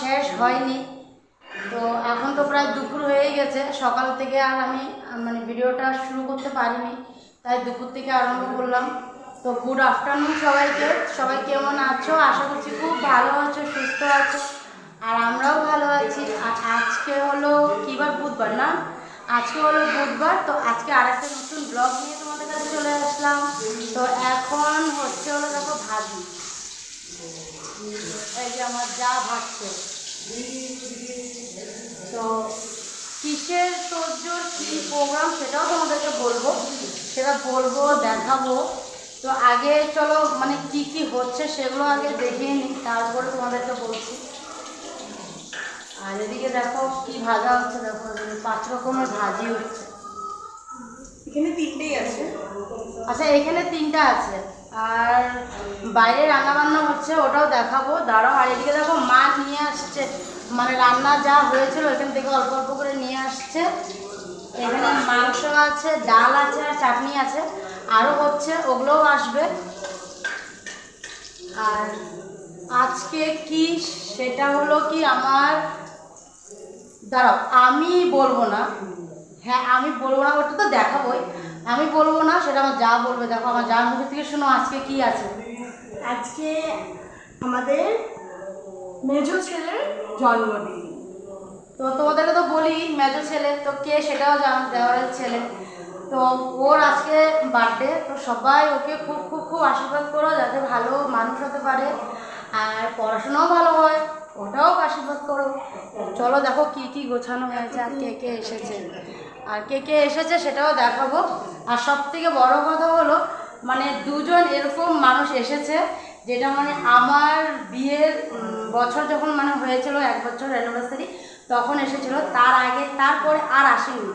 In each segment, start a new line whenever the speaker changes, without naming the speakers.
শেষ হয়নি। তো এখন তো প্রায় দুপুর হয়ে গেছে। সকাল থেকে আর আমি মানে ভিডিওটা শুরু করতে পারিনি। তাই দুপুর থেকে আরম্ভ করলাম। তো গুড আফটারনুন সবাইকে। সবাই কেমন আছো? আশা করছি খুব ভালো আছো, সুস্থ আছো। আর আমরাও ভালো আছি। আর আজকে হলো কিবার বুধবার না? আজকে হলো বুধবার। তো আজকে আরেকটা নতুন ব্লগ নিয়ে তোমাদের কাছে চলে আসলাম। তো এখন হচ্ছে হলো দেখো ভাজি। যে আমার যা ভাবছে। তো কিসের তোর কী প্রোগ্রাম সেটাও তোমাদেরকে বলব। সেটা বলব দেখাবো। তো আগে চলো মানে কি কি হচ্ছে সেগুলো আগে দেখিয়ে নিই তারপরে তোমাদেরকে বলছি। আর এদিকে দেখো কি ভাজা হচ্ছে দেখো পাঁচ রকমের ভাজি হচ্ছে।
এখানে তিনটেই আছে।
আচ্ছা এখানে তিনটা আছে। আর বাইরে রান্না বান্না হচ্ছে, ওটাও দেখাবো। দাঁড়াও, আর এদিকে দেখো মা নিয়ে আসছে। মানে রান্না যা হয়েছিল, এখান থেকে অল্প অল্প করে নিয়ে আসছে। এখানে মাংস আছে, ডাল আছে, আর চাটনি আছে। আরও হচ্ছে, ওগুলোও আসবে। আর আজকে কি, সেটা হলো কি আমার, দাঁড়াও, আমি বলব না। হ্যাঁ আমি বলব না, ওটা তো দেখাবোই। আমি বলব না সেটা আমার যা বলবে দেখো আমার যার মুখে থেকে শোনো আজকে কি আছে।
আজকে আমাদের মেজো ছেলের জন্মদিন।
তো তোমাদেরকে তো বলি মেজো ছেলে তো কে সেটাও জানো দেওয়ারের ছেলে। তো ওর আজকে বার্থডে তো সবাই ওকে খুব খুব খুব আশীর্বাদ করো যাতে ভালো মানুষ হতে পারে। আর পড়াশোনাও ভালো হয় ওটাও আশীর্বাদ করো। চলো দেখো কি কি গোছানো হয়েছে আর কে কে এসেছে। আর কে কে এসেছে সেটাও দেখাবো। আর সব থেকে বড় কথা হলো মানে দুজন এরকম মানুষ এসেছে, যেটা মানে আমার বিয়ের বছর যখন মানে হয়েছিল এক বছর অ্যানিভার্সারি তখন এসেছিল। তার আগে, তারপরে আর আসেনি।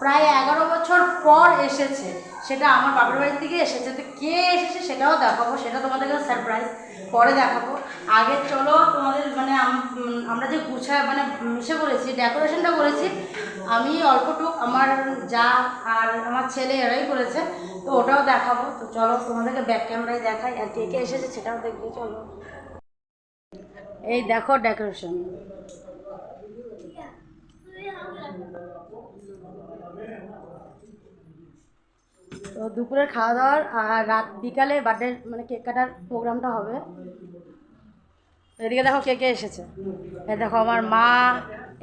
প্রায় এগারো বছর পর এসেছে। সেটা আমার বাপের বাড়ির থেকে এসেছে। তো কে এসেছে সেটাও দেখাবো। সেটা তোমাদেরকে সারপ্রাইজ পরে দেখাবো। আগে চলো তোমাদের মানে আমরা যে গুছায় মানে মিশে করেছি ডেকোরেশনটা করেছি, আমি অল্পটুক আমার যা আর আমার ছেলে এরাই করেছে, তো ওটাও দেখাবো। তো চলো তোমাদেরকে ব্যাক ক্যামেরায় দেখাই, আর কে কে এসেছে সেটাও দেখবে, চলো। এই দেখো ডেকোরেশন তো দুপুরের খাওয়া দাওয়ার আর রাত বিকালে বার্থডে মানে কেক কাটার প্রোগ্রামটা হবে। এদিকে দেখো কে কে এসেছে। এই দেখো আমার মা,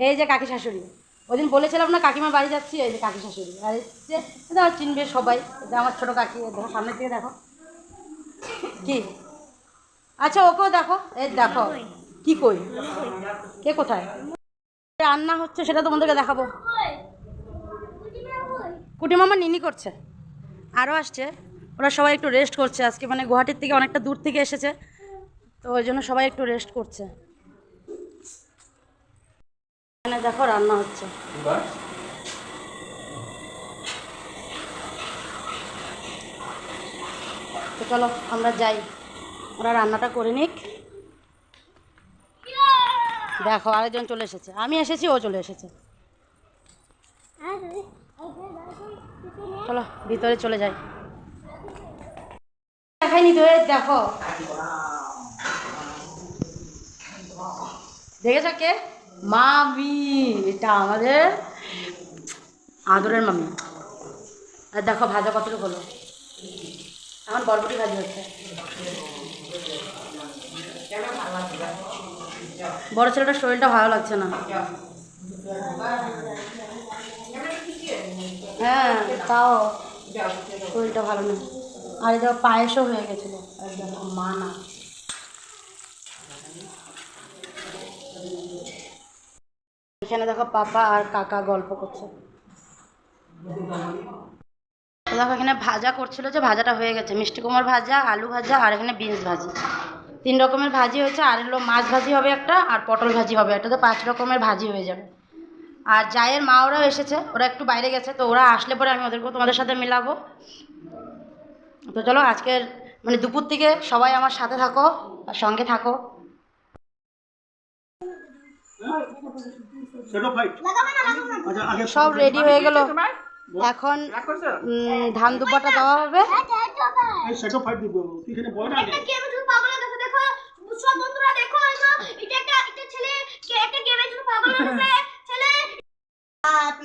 এই যে কাকি শাশুড়ি। ওদিন বলেছিলাম না কাকিমার বাড়ি যাচ্ছি, এই যে কাকি শাশুড়ি। আর যে এটা চিনবে সবাই, এটা আমার ছোটো কাকি দেখো সামনের দিকে দেখো। কি? আচ্ছা ওকেও দেখো, এই দেখো, কি কই? কে কোথায়? রান্না হচ্ছে সেটা তোমাদেরকে দেখাবো। কুটি মামা নিনি করছে। আরও আসছে। ওরা সবাই একটু রেস্ট করছে। আজকে মানে গুয়াহাটির থেকে অনেকটা দূর থেকে এসেছে। তো ওই জন্য সবাই একটু রেস্ট করছে। এখানে দেখো রান্না হচ্ছে। তো চলো আমরা যাই। ওরা রান্নাটা করে নিক। দেখো, আরেকজন চলে এসেছে। আমি এসেছি, ও চলে এসেছে। চলো, ভিতরে চলে যাই। দেখাইনি তো দেখো। দেখেছ কে? মামি এটা আমাদের আদরের মামি। আর দেখো, ভাজা কতটুকু হলো? এখন বরবটি ভাজি হচ্ছে। বড় ছেলেটার শরীরটা ভালো লাগছে না। হ্যাঁ তাও শরীরটা ভালো না আর এটা পায়েসও হয়ে গেছিল। মা না এখানে দেখো পাপা আর কাকা গল্প করছে। দেখো এখানে ভাজা করছিল যে ভাজাটা হয়ে গেছে। মিষ্টি কুমড় ভাজা, আলু ভাজা আর এখানে বিনস ভাজি। তিন রকমের ভাজি হয়েছে আর হলো মাছ ভাজি হবে একটা আর পটল ভাজি হবে একটা এটাতে পাঁচ রকমের ভাজি হয়ে যাবে। আর জায়ের মা ওরাও এসেছে ওরা একটু বাইরে গেছে তো ওরা আসলে পরে আমি ওদেরকেও তোমাদের সাথে মেলাবো। তো চলো আজকের মানে দুপুর থেকে সবাই আমার সাথে থাকো আর সঙ্গে থাকো।
আচ্ছা
সব রেডি হয়ে গেল। এখন ধান দুব্বাটা দেওয়া হবে
এই সেটো ফাইট দিব তুই এখানে বয় না আগে
কি আমি শুধু পাগলের কাছে দেখো সব বন্ধুরা দেখো এই তো এটা একটা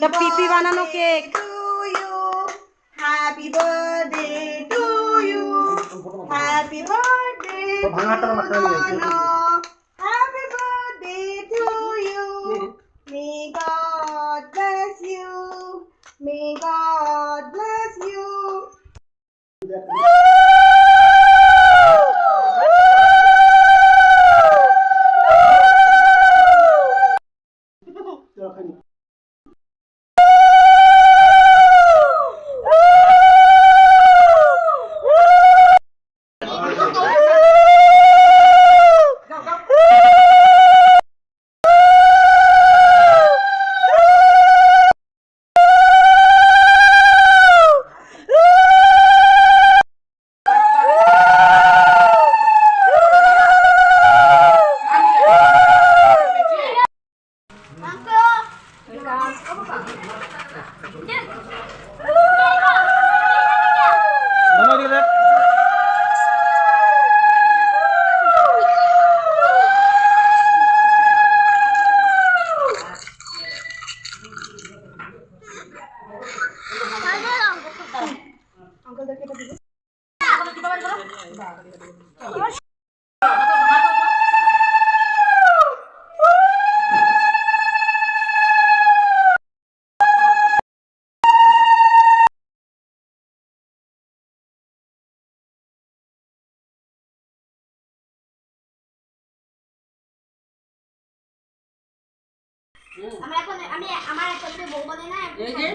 তা পিপি বানানো cake
to you happy birthday to you happy birthday
ভাঙাটা মাথায় নিয়ে যাচ্ছে।
Happy birthday to you may God bless you may God bless you
চলো খাই নি। নামাও দিকে দেখ।
আমরা এখন আমি আমার একটা করে বউ বলে না
এই যে?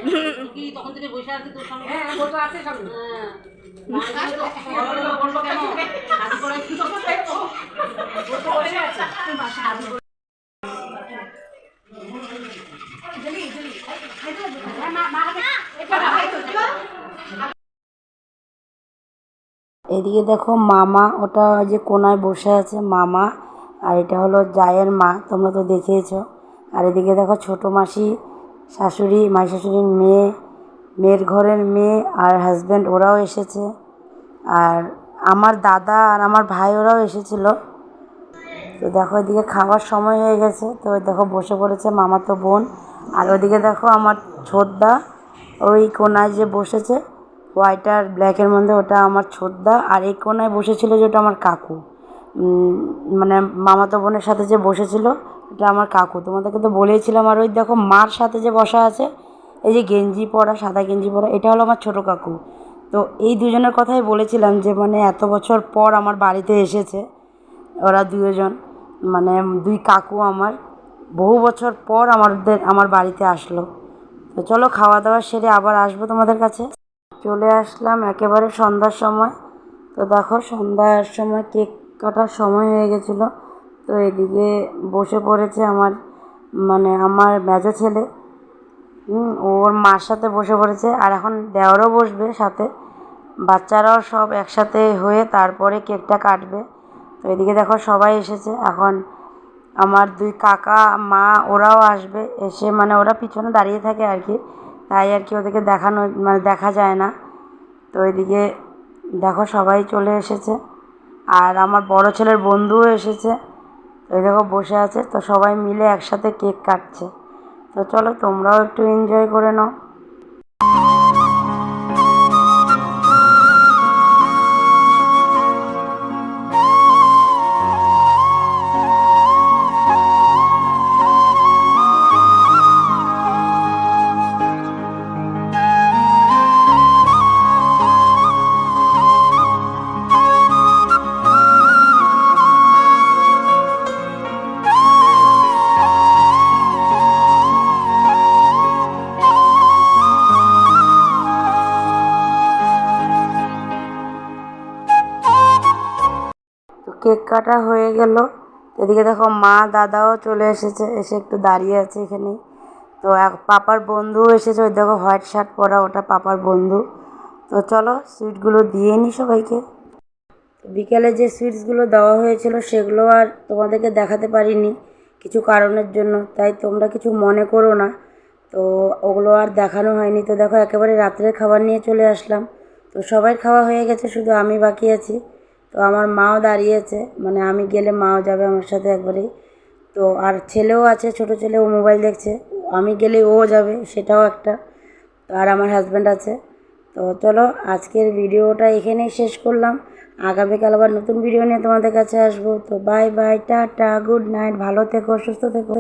কি তখন থেকে বসে আছে তোর সঙ্গে? হ্যাঁ বসে আছে সঙ্গে। হ্যাঁ। বলব কেন? হাত করে কি
এদিকে দেখো মামা ওটা ওই যে কোনায় বসে আছে মামা আর এটা হলো জায়ের মা তোমরা তো দেখেইছো আর এদিকে দেখো ছোটো মাসি, শাশুড়ি, মাই শাশুড়ির মেয়ে, মেয়ের ঘরের মেয়ে আর হাজব্যান্ড ওরাও এসেছে। আর আমার দাদা আর আমার ভাই ওরাও এসেছিল। তো দেখো এদিকে খাওয়ার সময় হয়ে গেছে। তো দেখো বসে পড়েছে মামাতো বোন। আর ওদিকে দেখো আমার ছোটদা, ওই কোনায় যে বসেছে হোয়াইট আর ব্ল্যাকের মধ্যে ওটা আমার ছোটদা। আর এই কোনায় বসেছিল যেটা আমার কাকু। মানে মামাতো বোনের সাথে যে বসেছিল এটা আমার কাকু। তোমাদেরকে তো বলেইছিলাম আর ওই দেখো মার সাথে যে বসা আছে, এই যে গেঞ্জি পরা, সাদা গেঞ্জি পরা, এটা হলো আমার ছোটো কাকু। তো এই দুজনের কথাই বলেছিলাম যে মানে এত বছর পর আমার বাড়িতে এসেছে, ওরা দুজন মানে দুই কাকু আমার, বহু বছর পর আমাদের, আমার বাড়িতে আসলো। তো চলো খাওয়া দাওয়া সেরে আবার আসব তোমাদের কাছে। চলে আসলাম একেবারে সন্ধ্যার সময়। তো দেখো সন্ধ্যার সময় কেক কাটার সময় হয়ে গেছিল। তো এদিকে বসে পড়েছে আমার মানে আমার মেজো ছেলে। ওর মার সাথে বসে পড়েছে। আর এখন দেওয়ারও বসবে সাথে। বাচ্চারাও সব একসাথে হয়ে তারপরে কেকটা কাটবে। তো এদিকে দেখো সবাই এসেছে। এখন আমার দুই কাকা, মা, ওরাও আসবে। এসে মানে ওরা পিছনে দাঁড়িয়ে থাকে আর কি। তাই আর কি ওদেরকে দেখানো মানে দেখা যায় না। তো এদিকে দেখো সবাই চলে এসেছে। আর আমার বড় ছেলের বন্ধুও এসেছে। এই দেখো বসে আছে, তো সবাই মিলে একসাথে কেক কাটছে। তো চলো তোমরাও একটু এনজয় করে নাও। কেক কাটা হয়ে গেল। এদিকে দেখো মা দাদাও চলে এসেছে, এসে একটু দাঁড়িয়ে আছে এখানে। তো এক পাপার বন্ধুও এসেছে, ওই দেখো হোয়াইট শার্ট পরা ওটা পাপার বন্ধু। তো চলো সুইটগুলো দিয়ে নি সবাইকে। বিকেলে যে সুইটসগুলো দেওয়া হয়েছিল সেগুলো আর তোমাদেরকে দেখাতে পারিনি কিছু কারণের জন্য, তাই তোমরা কিছু মনে করো না। তো ওগুলো আর দেখানো হয়নি। তো দেখো একেবারে রাত্রের খাবার নিয়ে চলে আসলাম। তো সবাই খাওয়া হয়ে গেছে, শুধু আমি বাকি আছি। তো আমার মাও দাঁড়িয়েছে মানে আমি গেলে মাও যাবে আমার সাথে একবারেই। তো আর ছেলেও আছে, ছোট ছেলে, ও মোবাইল দেখছে, আমি গেলে ও যাবে, সেটাও একটা। তো আর আমার হাজব্যান্ড আছে। তো চলো, আজকের ভিডিওটা এখানেই শেষ করলাম। আগামীকাল আবার নতুন ভিডিও নিয়ে তোমাদের কাছে আসব। তো bye bye tata good night ভালো থেকো, সুস্থ থেকো।